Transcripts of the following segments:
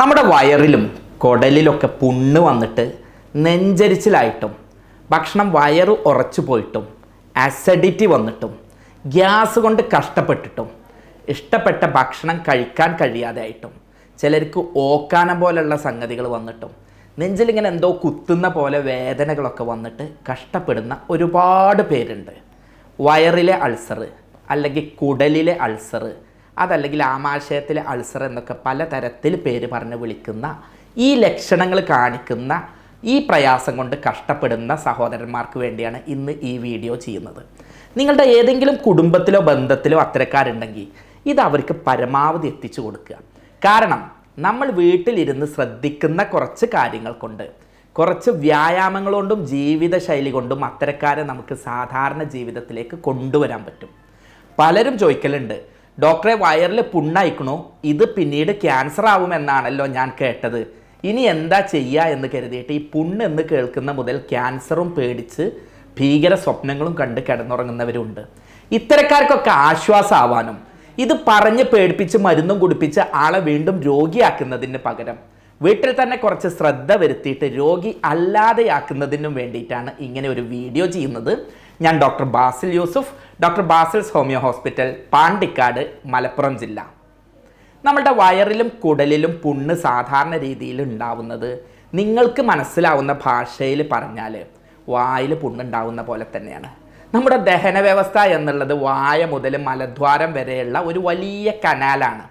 നമ്മുടെ വയറിലും കുടലിലൊക്കെ പുണ്ണ് വന്നിട്ട് നെഞ്ചരിച്ചിലായിട്ടും ഭക്ഷണം വയറ് ഉറച്ചു പോയിട്ടും അസിഡിറ്റി വന്നിട്ടും ഗ്യാസ് കൊണ്ട് കഷ്ടപ്പെട്ടിട്ടും ഇഷ്ടപ്പെട്ട ഭക്ഷണം കഴിക്കാൻ കഴിയാതെ ആയിട്ടും ചിലർക്ക് ഓക്കാനം പോലെയുള്ള സംഗതികൾ വന്നിട്ടും നെഞ്ചിലിങ്ങനെ എന്തോ കുത്തുന്ന പോലെ വേദനകളൊക്കെ വന്നിട്ട് കഷ്ടപ്പെടുന്ന ഒരുപാട് പേരുണ്ട്. വയറിലെ അൾസർ അല്ലെങ്കിൽ കുടലിലെ അൾസർ അതല്ലെങ്കിൽ ആമാശയത്തിലെ അൾസർ എന്നൊക്കെ പലതരത്തിൽ പേര് പറഞ്ഞ് വിളിക്കുന്ന ഈ ലക്ഷണങ്ങൾ കാണിക്കുന്ന ഈ പ്രയാസം കൊണ്ട് കഷ്ടപ്പെടുന്ന സഹോദരന്മാർക്ക് വേണ്ടിയാണ് ഇന്ന് ഈ വീഡിയോ ചെയ്യുന്നത്. നിങ്ങളുടെ ഏതെങ്കിലും കുടുംബത്തിലോ ബന്ധത്തിലോ അത്തരക്കാരുണ്ടെങ്കിൽ ഇത് അവർക്ക് പരമാവധി എത്തിച്ചു കൊടുക്കുക. കാരണം നമ്മൾ വീട്ടിലിരുന്ന് ശ്രദ്ധിക്കുന്ന കുറച്ച് കാര്യങ്ങൾ കൊണ്ട് കുറച്ച് വ്യായാമങ്ങൾ കൊണ്ടും ജീവിതശൈലി കൊണ്ടും അത്തരക്കാരെ നമുക്ക് സാധാരണ ജീവിതത്തിലേക്ക് കൊണ്ടുവരാൻ പറ്റും. പലരും ചോദിക്കലുണ്ട് ഡോക്ടറെ വയറിൽ പുണ്ണയക്കണു ഇത് പിന്നീട് ക്യാൻസർ ആവുമെന്നാണല്ലോ ഞാൻ കേട്ടത്. ഇനി എന്താ ചെയ്യുക എന്ന് കരുതിയിട്ട് ഈ പുണ്ണ് എന്ന് കേൾക്കുന്ന മുതൽ ക്യാൻസറും പേടിച്ച് ഭീകര സ്വപ്നങ്ങളും കണ്ട് കിടന്നുറങ്ങുന്നവരുണ്ട്. ഇത്തരക്കാർക്കൊക്കെ ആശ്വാസമാവാനും ഇത് പറഞ്ഞ് പേടിപ്പിച്ച് മരുന്നും കുടിപ്പിച്ച് ആളെ വീണ്ടും രോഗിയാക്കുന്നതിന് പകരം. വീട്ടിൽ തന്നെ കുറച്ച് ശ്രദ്ധ വരുത്തിയിട്ട് രോഗി അല്ലാതെയാക്കുന്നതിനും വേണ്ടിയിട്ടാണ് ഇങ്ങനെ ഒരു വീഡിയോ ചെയ്യുന്നത്. ഞാൻ doctor Basil Yusuf doctor Basil's homeo hospital Pandikkad Malappuram ജില്ല. നമ്മളുടെ വയറിലും കുടലിലും പുണ്ണ് സാധാരണ രീതിയിൽ ഉണ്ടാവുന്നത് നിങ്ങൾക്ക് മനസ്സിലാവുന്ന ഭാഷയിൽ പറഞ്ഞാൽ വായിൽ പുണ്ണുണ്ടാവുന്ന പോലെ തന്നെയാണ്. നമ്മുടെ ദഹന വ്യവസ്ഥ എന്നുള്ളത് വായ മുതൽ മലദ്വാരം വരെയുള്ള ഒരു വലിയ കനാലാണ്.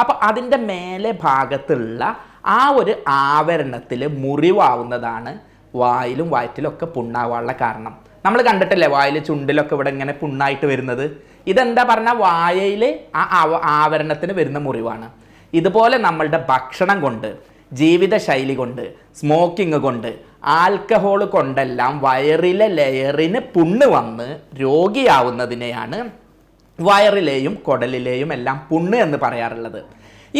അപ്പോൾ അതിന്റെ മേലെ ഭാഗത്തുള്ള ആ ഒരു ആവരണത്തിൽ മുറിവാവുന്നതാണ് വായിലും വയറ്റിലൊക്കെ പുണ്ണാവാനുള്ള കാരണം. നമ്മൾ കണ്ടിട്ടില്ലേ വായിൽ ചുണ്ടിലൊക്കെ ഇവിടെ ഇങ്ങനെ പുണ്ണായിട്ട് വരുന്നത്? ഇതെന്താ പറഞ്ഞാൽ വായയിൽ ആ ആവരണത്തിന് വരുന്ന മുറിവാണ്. ഇതുപോലെ നമ്മളുടെ ഭക്ഷണം കൊണ്ട് ജീവിതശൈലി കൊണ്ട് സ്മോക്കിംഗ് കൊണ്ട് ആൽക്കഹോൾ കൊണ്ടെല്ലാം വയറിലെ ലെയറിന് പുണ്ണ് വന്ന് രോഗിയാവുന്നതിനെയാണ് വയറിലെയും കുടലിലെയും എല്ലാം പുണ്ണ് എന്ന് പറയാറുള്ളത്.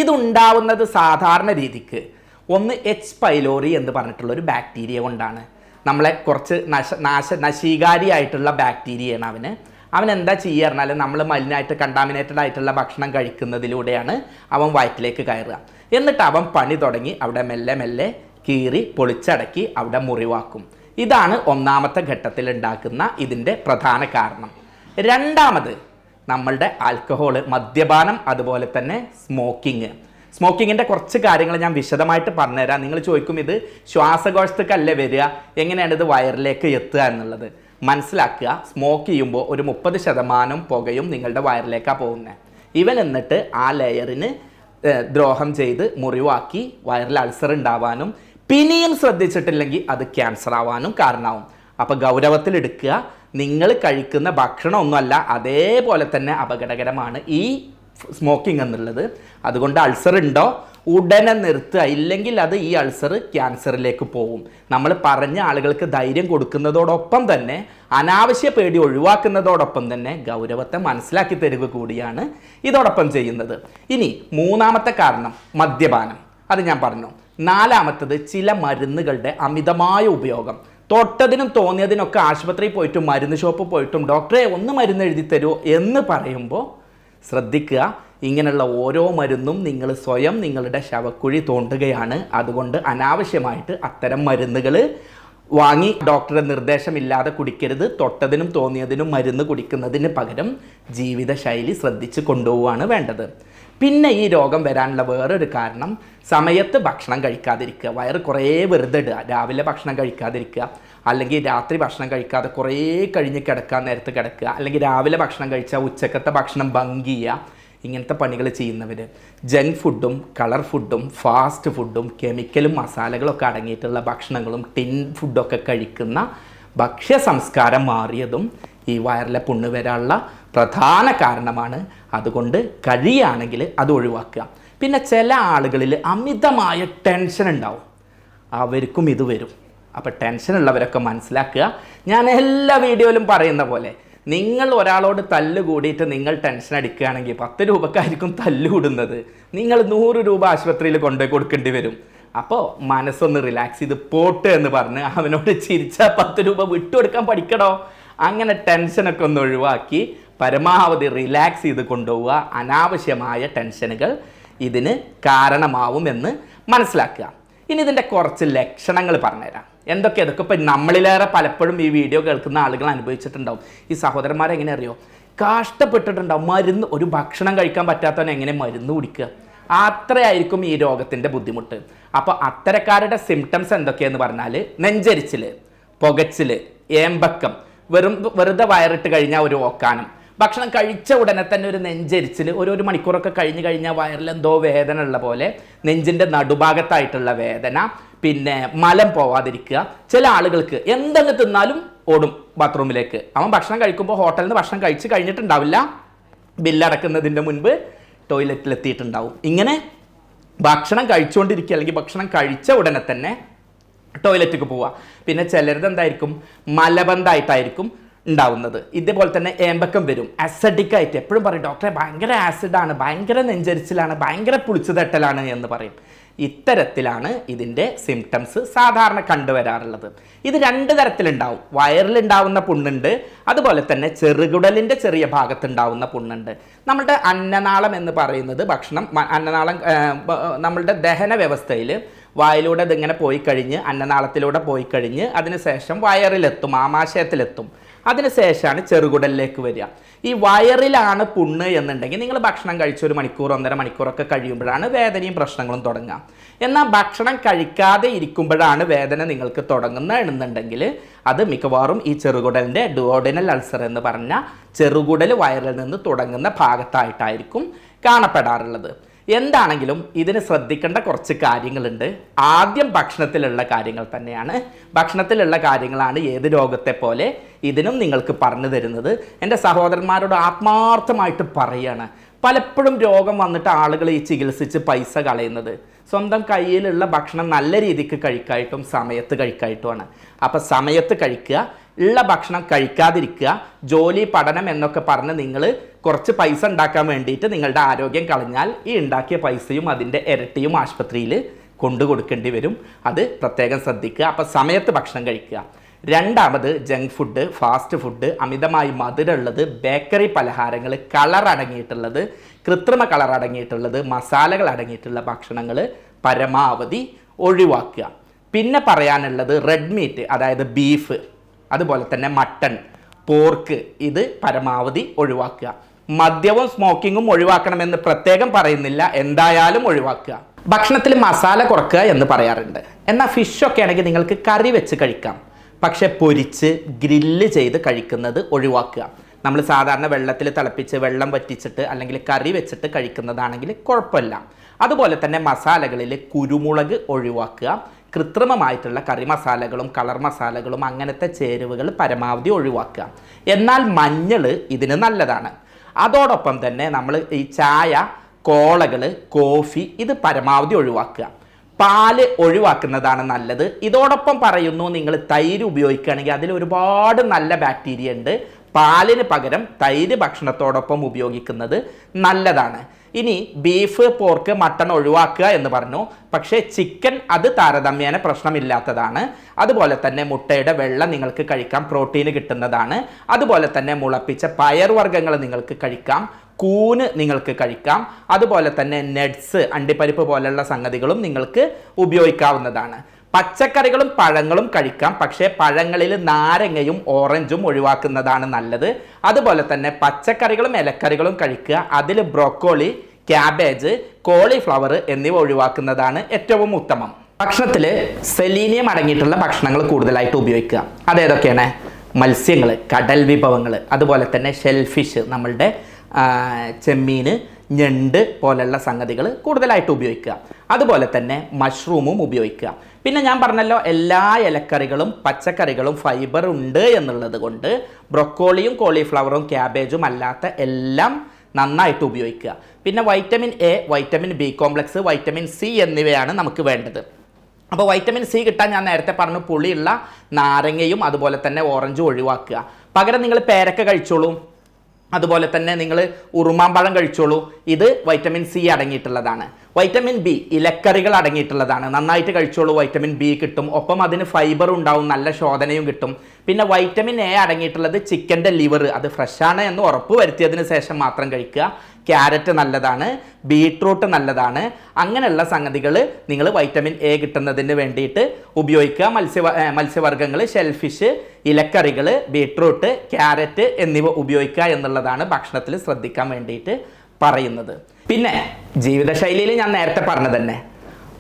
ഇതുണ്ടാവുന്നത് സാധാരണ രീതിക്ക് ഒന്ന് എച്ച് പൈലോറി എന്ന് പറഞ്ഞിട്ടുള്ള ഒരു ബാക്ടീരിയ കൊണ്ടാണ്. നമ്മളെ കുറച്ച് നശ നാശ നശീകാരിയായിട്ടുള്ള ബാക്ടീരിയയാണ് അവന്. അവൻ എന്താ ചെയ്യുക പറഞ്ഞാൽ നമ്മൾ മലിനായിട്ട് കണ്ടാമിനേറ്റഡ് ആയിട്ടുള്ള ഭക്ഷണം കഴിക്കുന്നതിലൂടെയാണ് അവൻ വയറ്റിലേക്ക് കയറുക. എന്നിട്ട് അവൻ പണി തുടങ്ങി അവിടെ മെല്ലെ മെല്ലെ കീറി പൊളിച്ചടക്കി അവിടെ മുറിവാക്കും. ഇതാണ് ഒന്നാമത്തെ ഘട്ടത്തിൽ ഉണ്ടാക്കുന്ന ഇതിന്റെ പ്രധാന കാരണം. രണ്ടാമത് നമ്മളുടെ ആൽക്കഹോൾ മദ്യപാനം അതുപോലെ തന്നെ സ്മോക്കിങ് സ്മോക്കിങ്ങിന്റെ കുറച്ച് കാര്യങ്ങൾ ഞാൻ വിശദമായിട്ട് പറഞ്ഞുതരാം. നിങ്ങൾ ചോദിക്കും ഇത് ശ്വാസകോശത്തേക്കല്ലേ വരിക? എങ്ങനെയാണ് ഇത് വയറിലേക്ക് എത്തുക എന്നുള്ളത്? മനസ്സിലാക്കുക സ്മോക്ക് ചെയ്യുമ്പോൾ ഒരു മുപ്പത് ശതമാനം പുകയും നിങ്ങളുടെ വയറിലേക്കാണ് പോകുന്നത് ഇവൻ എന്നിട്ട് ആ ലെയറിന് ദ്രോഹം ചെയ്ത് മുറിവാക്കി വയറിൽ അൾസർ ഉണ്ടാവാനും പിന്നെയും ശ്രദ്ധിച്ചിട്ടില്ലെങ്കിൽ അത് ക്യാൻസർ ആവാനും കാരണമാവും. അപ്പോൾ ഗൗരവത്തിലെടുക്കുക നിങ്ങൾ കഴിക്കുന്ന ഭക്ഷണം ഒന്നുമല്ല അതേപോലെ തന്നെ അപകടകരമാണ്. ഈ സ്മോക്കിംഗ് എന്നുള്ളത്. അതുകൊണ്ട് അൾസർ ഉണ്ടോ? ഉടനെ നിർത്തുക. ഇല്ലെങ്കിൽ അത് ഈ അൾസർ ക്യാൻസറിലേക്ക് പോകും. നമ്മൾ പറഞ്ഞ ആളുകൾക്ക് ധൈര്യം കൊടുക്കുന്നതോടൊപ്പം തന്നെ അനാവശ്യ പേടി ഒഴിവാക്കുന്നതോടൊപ്പം തന്നെ ഗൗരവത്തെ മനസ്സിലാക്കി തരിക കൂടിയാണ് ഇതോടൊപ്പം ചെയ്യുന്നത്. ഇനി മൂന്നാമത്തെ കാരണം മദ്യപാനം. അത് ഞാൻ പറഞ്ഞു. നാലാമത്തത് ചില മരുന്നുകളുടെ അമിതമായ ഉപയോഗം. തൊട്ടതിനും തോന്നിയതിനൊക്കെ ആശുപത്രിയിൽ പോയിട്ടും മരുന്ന് ഷോപ്പ് പോയിട്ടും ഡോക്ടറെ ഒന്ന് മരുന്ന് എഴുതി തരുമോ എന്ന് പറയുമ്പോൾ ശ്രദ്ധിക്കുക. ഇങ്ങനെയുള്ള ഓരോ മരുന്നും നിങ്ങൾ സ്വയം നിങ്ങളുടെ ശവക്കുഴി തോണ്ടുകയാണ്. അതുകൊണ്ട് അനാവശ്യമായിട്ട് അത്തരം മരുന്നുകൾ വാങ്ങി ഡോക്ടറുടെ നിർദ്ദേശമില്ലാതെ കുടിക്കരുത്. തൊട്ടതിനും തോന്നിയതിനും മരുന്ന് കുടിക്കുന്നതിന് പകരം ജീവിതശൈലി ശ്രദ്ധിച്ച് കൊണ്ടുപോവുകയാണ് വേണ്ടത്. പിന്നെ ഈ രോഗം വരാനുള്ള വേറൊരു കാരണം സമയത്ത് ഭക്ഷണം കഴിക്കാതിരിക്കുക. വയറ് കുറേ വെറുതെ ഇടുക രാവിലെ ഭക്ഷണം കഴിക്കാതിരിക്കുക. അല്ലെങ്കിൽ രാത്രി ഭക്ഷണം കഴിക്കാതെ കുറേ കഴിഞ്ഞ് കിടക്കാൻ നേരത്ത് കിടക്കുക. അല്ലെങ്കിൽ രാവിലെ ഭക്ഷണം കഴിച്ചാൽ ഉച്ചക്കത്തെ ഭക്ഷണം ബങ്ക് ചെയ്യുക. ഇങ്ങനത്തെ പണികൾ ചെയ്യുന്നവർ ജങ്ക് ഫുഡും കളർ ഫുഡും ഫാസ്റ്റ് ഫുഡും കെമിക്കലും മസാലകളൊക്കെ അടങ്ങിയിട്ടുള്ള ഭക്ഷണങ്ങളും ടിൻ ഫുഡൊക്കെ കഴിക്കുന്ന ഭക്ഷ്യ സംസ്കാരം മാറിയതും ഈ വയറിലെ പുണ്ണ് വരാനുള്ള പ്രധാന കാരണമാണ്. അതുകൊണ്ട് കഴിയുകയാണെങ്കിൽ അത് ഒഴിവാക്കുക. പിന്നെ ചില ആളുകളിൽ അമിതമായ ടെൻഷൻ ഉണ്ടാവും. അവർക്കും ഇത് വരും. അപ്പോൾ ടെൻഷനുള്ളവരൊക്കെ മനസ്സിലാക്കുക. ഞാൻ എല്ലാ വീഡിയോയിലും പറയുന്ന പോലെ നിങ്ങൾ ഒരാളോട് തല്ല് കൂടിയിട്ട് നിങ്ങൾ ടെൻഷൻ അടിക്കുകയാണെങ്കിൽ പത്ത് രൂപക്കായിരിക്കും തല്ലുകൂടുന്നത് നിങ്ങൾ നൂറ് രൂപ ആശുപത്രിയിൽ കൊണ്ടുപോയി കൊടുക്കേണ്ടി വരും. അപ്പോൾ മനസ്സൊന്ന് റിലാക്സ് ചെയ്ത് പോട്ട് എന്ന് പറഞ്ഞ് അവനോട് ചിരിച്ചാൽ പത്ത് രൂപ വിട്ടുകൊടുക്കാൻ പഠിക്കണോ? അങ്ങനെ ടെൻഷനൊക്കെ ഒന്ന് ഒഴിവാക്കി പരമാവധി റിലാക്സ് ചെയ്ത് കൊണ്ടുപോവുക. അനാവശ്യമായ ടെൻഷനുകൾ ഇതിന് കാരണമാവുമെന്ന് മനസ്സിലാക്കുക. ഇനി ഇതിന്റെ കുറച്ച് ലക്ഷണങ്ങൾ പറഞ്ഞുതരാം. എന്തൊക്കെ? ഇതൊക്കെ ഇപ്പം നമ്മളിലേറെ പലപ്പോഴും ഈ വീഡിയോ കേൾക്കുന്ന ആളുകൾ അനുഭവിച്ചിട്ടുണ്ടാവും. ഈ സഹോദരന്മാരെ എങ്ങനെ അറിയോ? കഷ്ടപ്പെട്ടിട്ടുണ്ടാവും. മരുന്ന് ഒരു ഭക്ഷണം കഴിക്കാൻ പറ്റാത്തവൻ എങ്ങനെ മരുന്ന് കുടിക്കുക? അത്രയായിരിക്കും ഈ രോഗത്തിന്റെ ബുദ്ധിമുട്ട്. അപ്പോൾ അത്തരക്കാരുടെ സിംറ്റംസ് എന്തൊക്കെയെന്ന് പറഞ്ഞാൽ നെഞ്ചരിച്ചിൽ പുകച്ചിൽ ഏമ്പക്കം വെറും വെറുതെ വയറിട്ട് കഴിഞ്ഞാൽ ഒരു ഓക്കാനം. ഭക്ഷണം കഴിച്ച ഉടനെ തന്നെ ഒരു നെഞ്ചരിച്ചിൽ ഒരു ഒരു മണിക്കൂറൊക്കെ കഴിഞ്ഞ് കഴിഞ്ഞാൽ വയറിൽ എന്തോ വേദന ഉള്ള പോലെ നെഞ്ചിന്റെ നടുഭാഗത്തായിട്ടുള്ള വേദന പിന്നെ മലം പോവാതിരിക്കുക. ചില ആളുകൾക്ക് എന്തെന്ന് തിന്നാലും ഓടും ബാത്റൂമിലേക്ക്. അവൻ ഭക്ഷണം കഴിക്കുമ്പോൾ ഹോട്ടലിൽ നിന്ന് ഭക്ഷണം കഴിച്ച് കഴിഞ്ഞിട്ടുണ്ടാവില്ല. ബില്ലടക്കുന്നതിന്റെ മുൻപ് ടോയ്ലറ്റിൽ എത്തിയിട്ടുണ്ടാവും ഇങ്ങനെ ഭക്ഷണം കഴിച്ചുകൊണ്ടിരിക്കുക അല്ലെങ്കിൽ ഭക്ഷണം കഴിച്ച ഉടനെ തന്നെ ടോയ്ലറ്റിലേക്ക് പോവുക. പിന്നെ ചിലരത് എന്തായിരിക്കും? മലബന്ധമായിട്ടായിരിക്കും ഉണ്ടാവുന്നത്. ഇതേപോലെ തന്നെ ഏമ്പക്കം വരും. അസഡിക് ആയിട്ട് എപ്പോഴും പറയും ഡോക്ടറെ ഭയങ്കര ആസിഡാണ് ഭയങ്കര നെഞ്ചരിച്ചിലാണ് ഭയങ്കര പുളിച്ചു തട്ടലാണ് എന്ന് പറയും. ഇത്തരത്തിലാണ് ഇതിന്റെ സിംറ്റംസ് സാധാരണ കണ്ടുവരാറുള്ളത്. ഇത് രണ്ട് തരത്തിലുണ്ടാവും. വയറിലുണ്ടാവുന്ന പുണ്ണുണ്ട് അതുപോലെ തന്നെ ചെറുകുടലിന്റെ ചെറിയ ഭാഗത്തുണ്ടാവുന്ന പുണ്ണുണ്ട്. നമ്മുടെ അന്നനാളം എന്ന് പറയുന്നത് ഭക്ഷണം അന്നനാളം നമ്മളുടെ ദഹന വ്യവസ്ഥയിൽ വായിലൂടെ ഇതിങ്ങനെ പോയി കഴിഞ്ഞ് അന്നനാളത്തിലൂടെ പോയി കഴിഞ്ഞ് അതിനുശേഷം വയറിലെത്തും ആമാശയത്തിലെത്തും. അതിനുശേഷമാണ് ചെറുകുടലിലേക്ക് വരിക. ഈ വയറിലാണ് പുണ്ണ് എന്നുണ്ടെങ്കിൽ നിങ്ങൾ ഭക്ഷണം കഴിച്ച ഒരു മണിക്കൂർ ഒന്നര മണിക്കൂറൊക്കെ കഴിയുമ്പോഴാണ് വേദനയും പ്രശ്നങ്ങളും തുടങ്ങുക. എന്നാൽ ഭക്ഷണം കഴിക്കാതെ ഇരിക്കുമ്പോഴാണ് വേദന നിങ്ങൾക്ക് തുടങ്ങുന്ന എന്നുണ്ടെങ്കിൽ അത് മിക്കവാറും ഈ ചെറുകുടലിന്റെ ഡുവോഡിനൽ അൾസർ എന്ന് പറഞ്ഞ ചെറുകുടൽ വയറിൽ നിന്ന് തുടങ്ങുന്ന ഭാഗത്തായിട്ടായിരിക്കും കാണപ്പെടാറുള്ളത്. എന്താണെങ്കിലും ഇതിന് ശ്രദ്ധിക്കേണ്ട കുറച്ച് കാര്യങ്ങളുണ്ട്. ആദ്യം ഭക്ഷണത്തിലുള്ള കാര്യങ്ങൾ തന്നെയാണ്. ഭക്ഷണത്തിലുള്ള കാര്യങ്ങളാണ് ഏത് രോഗത്തെ പോലെ ഇതിനും നിങ്ങൾക്ക് പറഞ്ഞു തരുന്നത്. എന്റെ സഹോദരന്മാരോട് ആത്മാർത്ഥമായിട്ട് പറയാണ്. പലപ്പോഴും രോഗം വന്നിട്ട് ആളുകൾ ഈ ചികിത്സിച്ച് പൈസ കളയുന്നത്. സ്വന്തം കയ്യിലുള്ള ഭക്ഷണം നല്ല രീതിക്ക് കഴിക്കായിട്ടും സമയത്ത് കഴിക്കായിട്ടുമാണ്. അപ്പോൾ സമയത്ത് കഴിക്കുക ഉള്ള ഭക്ഷണം കഴിക്കാതിരിക്കുക ജോലി പഠനം എന്നൊക്കെ പറഞ്ഞ് നിങ്ങൾ കുറച്ച് പൈസ ഉണ്ടാക്കാൻ വേണ്ടിയിട്ട് നിങ്ങളുടെ ആരോഗ്യം കളഞ്ഞാൽ ഈ ഉണ്ടാക്കിയ പൈസയും അതിന്റെ ഇരട്ടിയും ആശുപത്രിയിൽ കൊണ്ടു കൊടുക്കേണ്ടി വരും. അത് പ്രത്യേകം ശ്രദ്ധിക്കുക. അപ്പോൾ സമയത്ത് ഭക്ഷണം കഴിക്കുക. രണ്ടാമത് ജങ്ക് ഫുഡ് ഫാസ്റ്റ് ഫുഡ് അമിതമായി മധുരമുള്ളത് ബേക്കറി പലഹാരങ്ങൾ കളർ അടങ്ങിയിട്ടുള്ളത് കൃത്രിമ കളർ അടങ്ങിയിട്ടുള്ളത് മസാലകൾ അടങ്ങിയിട്ടുള്ള ഭക്ഷണങ്ങൾ പരമാവധി ഒഴിവാക്കുക. പിന്നെ പറയാനുള്ളത് റെഡ് മീറ്റ് അതായത് ബീഫ് അതുപോലെ തന്നെ മട്ടൺ പോർക്ക് ഇത് പരമാവധി ഒഴിവാക്കുക. മദ്യവും സ്മോക്കിങ്ങും ഒഴിവാക്കണമെന്ന് പ്രത്യേകം പറയുന്നില്ല. എന്തായാലും ഒഴിവാക്കുക. ഭക്ഷണത്തിൽ മസാല കുറക്കുക എന്ന് പറയാറുണ്ട്. എന്നാൽ ഫിഷൊക്കെ ആണെങ്കിൽ നിങ്ങൾക്ക് കറി വെച്ച് കഴിക്കാം. പക്ഷെ പൊരിച്ച് ഗ്രില്ല് ചെയ്ത് കഴിക്കുന്നത് ഒഴിവാക്കുക. നമ്മൾ സാധാരണ വെള്ളത്തിൽ തിളപ്പിച്ച് വെള്ളം വറ്റിച്ചിട്ട് അല്ലെങ്കിൽ കറി വെച്ചിട്ട് കഴിക്കുന്നതാണെങ്കിൽ കുഴപ്പമില്ല. അതുപോലെ തന്നെ മസാലകളിൽ കുരുമുളക് ഒഴിവാക്കുക. കൃത്രിമമായിട്ടുള്ള കറി മസാലകളും കളർ മസാലകളും അങ്ങനത്തെ ചേരുവകൾ പരമാവധി ഒഴിവാക്കുക. എന്നാൽ മഞ്ഞൾ ഇതിന് നല്ലതാണ്. അതോടൊപ്പം തന്നെ നമ്മൾ ഈ ചായ കോളകൾ കോഫി ഇത് പരമാവധി ഒഴിവാക്കുക. പാൽ ഒഴിവാക്കുന്നതാണ് നല്ലത്. ഇതോടൊപ്പം പറയുന്നു നിങ്ങൾ തൈര് ഉപയോഗിക്കുകയാണെങ്കിൽ അതിൽ ഒരുപാട് നല്ല ബാക്ടീരിയ ഉണ്ട്. പാലിന് പകരം തൈര് ഭക്ഷണത്തോടൊപ്പം ഉപയോഗിക്കുന്നത് നല്ലതാണ്. ഇനി ബീഫ് പോർക്ക് മട്ടൺ ഒഴിവാക്കുക എന്ന് പറഞ്ഞു. പക്ഷേ ചിക്കൻ അത് താരതമ്യേന പ്രശ്നമില്ലാത്തതാണ്. അതുപോലെ തന്നെ മുട്ടയുടെ വെള്ള നിങ്ങൾക്ക് കഴിക്കാം പ്രോട്ടീൻ കിട്ടുന്നതാണ്. അതുപോലെ തന്നെ മുളപ്പിച്ച പയർവർഗങ്ങൾ നിങ്ങൾക്ക് കഴിക്കാം കൂന് നിങ്ങൾക്ക് കഴിക്കാം. അതുപോലെ തന്നെ നെഡ്സ് അണ്ടിപ്പരിപ്പ് പോലുള്ള സംഗതികളും നിങ്ങൾക്ക് ഉപയോഗിക്കാവുന്നതാണ്. പച്ചക്കറികളും പഴങ്ങളും കഴിക്കാം പക്ഷേ പഴങ്ങളിൽ നാരങ്ങയും ഓറഞ്ചും ഒഴിവാക്കുന്നതാണ് നല്ലത്. അതുപോലെ തന്നെ പച്ചക്കറികളും ഇലക്കറികളും കഴിക്കുക. അതിൽ ബ്രോക്കോളി ക്യാബേജ് കോളിഫ്ലവർ എന്നിവ ഒഴിവാക്കുന്നതാണ് ഏറ്റവും ഉത്തമം. ഭക്ഷണത്തിൽ സെലീനിയം അടങ്ങിയിട്ടുള്ള ഭക്ഷണങ്ങൾ കൂടുതലായിട്ട് ഉപയോഗിക്കുക. അതേതൊക്കെയാണ് മത്സ്യങ്ങൾ കടൽ വിഭവങ്ങൾ അതുപോലെ തന്നെ ഷെൽഫിഷ് നമ്മളുടെ ചെമ്മീൻ ഞണ്ട് പോലുള്ള സംഗതികൾ കൂടുതലായിട്ട് ഉപയോഗിക്കുക. അതുപോലെ തന്നെ മഷ്റൂമും ഉപയോഗിക്കുക. പിന്നെ ഞാൻ പറഞ്ഞല്ലോ എല്ലാ ഇലക്കറികളും പച്ചക്കറികളും ഫൈബർ ഉണ്ട് എന്നുള്ളത് കൊണ്ട് ബ്രൊക്കോളിയും കോളിഫ്ലവറും ക്യാബേജും അല്ലാത്ത എല്ലാം നന്നായിട്ട് ഉപയോഗിക്കുക. പിന്നെ vitamin A vitamin B complex vitamin C എന്നിവയാണ് നമുക്ക് വേണ്ടത്. അപ്പോൾ വൈറ്റമിൻ സി കിട്ടാൻ ഞാൻ നേരത്തെ പറഞ്ഞു പുളിയുള്ള നാരങ്ങയും അതുപോലെ തന്നെ ഓറഞ്ചും ഒഴിവാക്കുക. പകരം നിങ്ങൾ പേരക്ക കഴിച്ചോളൂ. അതുപോലെ തന്നെ നിങ്ങൾ ഉറുമാമ്പഴം കഴിച്ചോളൂ. ഇത് വൈറ്റമിൻ സി അടങ്ങിയിട്ടുള്ളതാണ്. വൈറ്റമിൻ ബി ഇലക്കറികൾ അടങ്ങിയിട്ടുള്ളതാണ്. നന്നായിട്ട് കഴിച്ചോളൂ വൈറ്റമിൻ ബി കിട്ടും. ഒപ്പം അതിന് ഫൈബർ ഉണ്ടാവും നല്ല ശോധനയും കിട്ടും. പിന്നെ വൈറ്റമിൻ എ അടങ്ങിയിട്ടുള്ളത് ചിക്കന്റെ ലിവർ അത് ഫ്രഷാണ് എന്ന് ഉറപ്പ് വരുത്തിയതിന് ശേഷം മാത്രം കഴിക്കുക. ക്യാരറ്റ് നല്ലതാണ് ബീട്രൂട്ട് നല്ലതാണ്. അങ്ങനെയുള്ള സംഗതികൾ നിങ്ങൾ വൈറ്റമിൻ എ കിട്ടുന്നതിന് വേണ്ടിയിട്ട് ഉപയോഗിക്കുക. മത്സ്യ മത്സ്യവർഗങ്ങൾ ഷെൽഫിഷ് ഇലക്കറികൾ ബീട്രൂട്ട് ക്യാരറ്റ് എന്നിവ ഉപയോഗിക്കുക എന്നുള്ളതാണ് ഭക്ഷണത്തിൽ ശ്രദ്ധിക്കാൻ വേണ്ടിയിട്ട് പറയുന്നത്. പിന്നെ ജീവിതശൈലിയിൽ ഞാൻ നേരത്തെ പറഞ്ഞു തന്നെ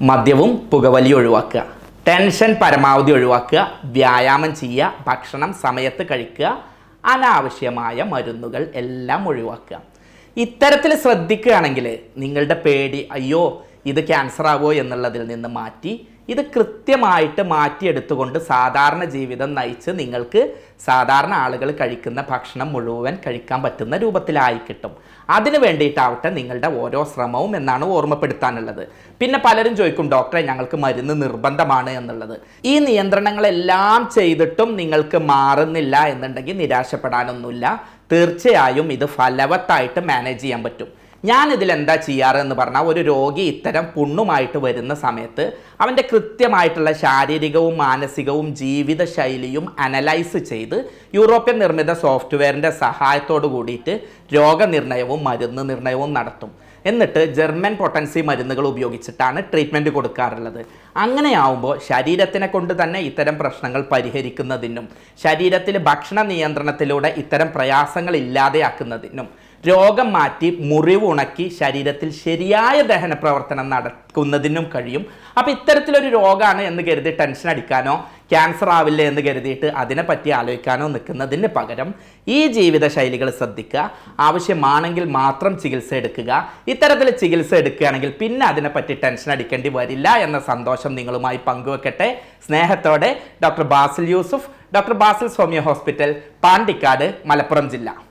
മദ്യവും പുകവലി ഒഴിവാക്കുക. ടെൻഷൻ പരമാവധി ഒഴിവാക്കുക. വ്യായാമം ചെയ്യുക. ഭക്ഷണം സമയത്ത് കഴിക്കുക. അനാവശ്യമായ മരുന്നുകൾ എല്ലാം ഒഴിവാക്കുക. ഇത്തരത്തിൽ ശ്രദ്ധിക്കുകയാണെങ്കിൽ നിങ്ങളുടെ പേടി അയ്യോ ഇത് ക്യാൻസർ ആവോ എന്നുള്ളതിൽ നിന്ന് മാറ്റി ഇത് കൃത്യമായിട്ട് മാറ്റിയെടുത്തുകൊണ്ട് സാധാരണ ജീവിതം നയിച്ച് നിങ്ങൾക്ക് സാധാരണ ആളുകൾ കഴിക്കുന്ന ഭക്ഷണം മുഴുവൻ കഴിക്കാൻ പറ്റുന്ന രൂപത്തിലായി കിട്ടും. അതിന് വേണ്ടിയിട്ടാവട്ടെ നിങ്ങളുടെ ഓരോ ശ്രമവും എന്നാണ് ഓർമ്മപ്പെടുത്താനുള്ളത്. പിന്നെ പലരും ചോദിക്കും ഡോക്ടറെ ഞങ്ങൾക്ക് മരുന്ന് നിർബന്ധമാണ് എന്നുള്ളത്. ഈ നിയന്ത്രണങ്ങളെല്ലാം ചെയ്തിട്ടും നിങ്ങൾക്ക് മാറുന്നില്ല എന്നുണ്ടെങ്കിൽ നിരാശപ്പെടാനൊന്നുമില്ല. തീർച്ചയായും ഇത് ഫലവത്തായിട്ട് മാനേജ് ചെയ്യാൻ പറ്റും. ഞാൻ ഇതിൽ എന്താ ചെയ്യാറ് എന്ന് പറഞ്ഞാൽ ഒരു രോഗി ഇത്തരം പുണ്ണുമായിട്ട് വരുന്ന സമയത്ത് അവന്റെ കൃത്യമായിട്ടുള്ള ശാരീരികവും മാനസികവും ജീവിതശൈലിയും അനലൈസ് ചെയ്ത് യൂറോപ്യൻ നിർമ്മിത സോഫ്റ്റ്വെയറിന്റെ സഹായത്തോട് കൂടിയിട്ട് രോഗനിർണയവും മരുന്ന് നിർണയവും നടത്തും. എന്നിട്ട് ജർമ്മൻ പൊട്ടൻസി മരുന്നുകൾ ഉപയോഗിച്ചിട്ടാണ് ട്രീറ്റ്മെന്റ് കൊടുക്കാറുള്ളത്. അങ്ങനെയാവുമ്പോൾ ശരീരത്തിനെ കൊണ്ട് തന്നെ ഇത്തരം പ്രശ്നങ്ങൾ പരിഹരിക്കുന്നതിനും ശരീരത്തിൽ ഭക്ഷണ നിയന്ത്രണത്തിലൂടെ ഇത്തരം പ്രയാസങ്ങൾ ഇല്ലാതെയാക്കുന്നതിനും രോഗം മാറ്റി മുറിവ് ഉണക്കി ശരീരത്തിൽ ശരിയായ ദഹന പ്രവർത്തനം നടക്കുന്നതിനും കഴിയും. അപ്പോൾ ഇത്തരത്തിലൊരു രോഗമാണ് എന്ന് കരുതി ടെൻഷൻ അടിക്കാനോ ക്യാൻസർ ആവില്ല എന്ന് കരുതിയിട്ട് അതിനെപ്പറ്റി ആലോചിക്കാനോ നിൽക്കുന്നതിന് പകരം ഈ ജീവിതശൈലികൾ ശ്രദ്ധിക്കുക. ആവശ്യമാണെങ്കിൽ മാത്രം ചികിത്സ എടുക്കുക. ഇത്തരത്തിൽ ചികിത്സ എടുക്കുകയാണെങ്കിൽ പിന്നെ അതിനെപ്പറ്റി ടെൻഷൻ അടിക്കേണ്ടി വരില്ല എന്ന സന്തോഷം നിങ്ങളുമായി പങ്കുവെക്കട്ടെ. സ്നേഹത്തോടെ doctor Basil Yusuf doctor Basil Soumya hospital Pandikkad Malappuram ജില്ല.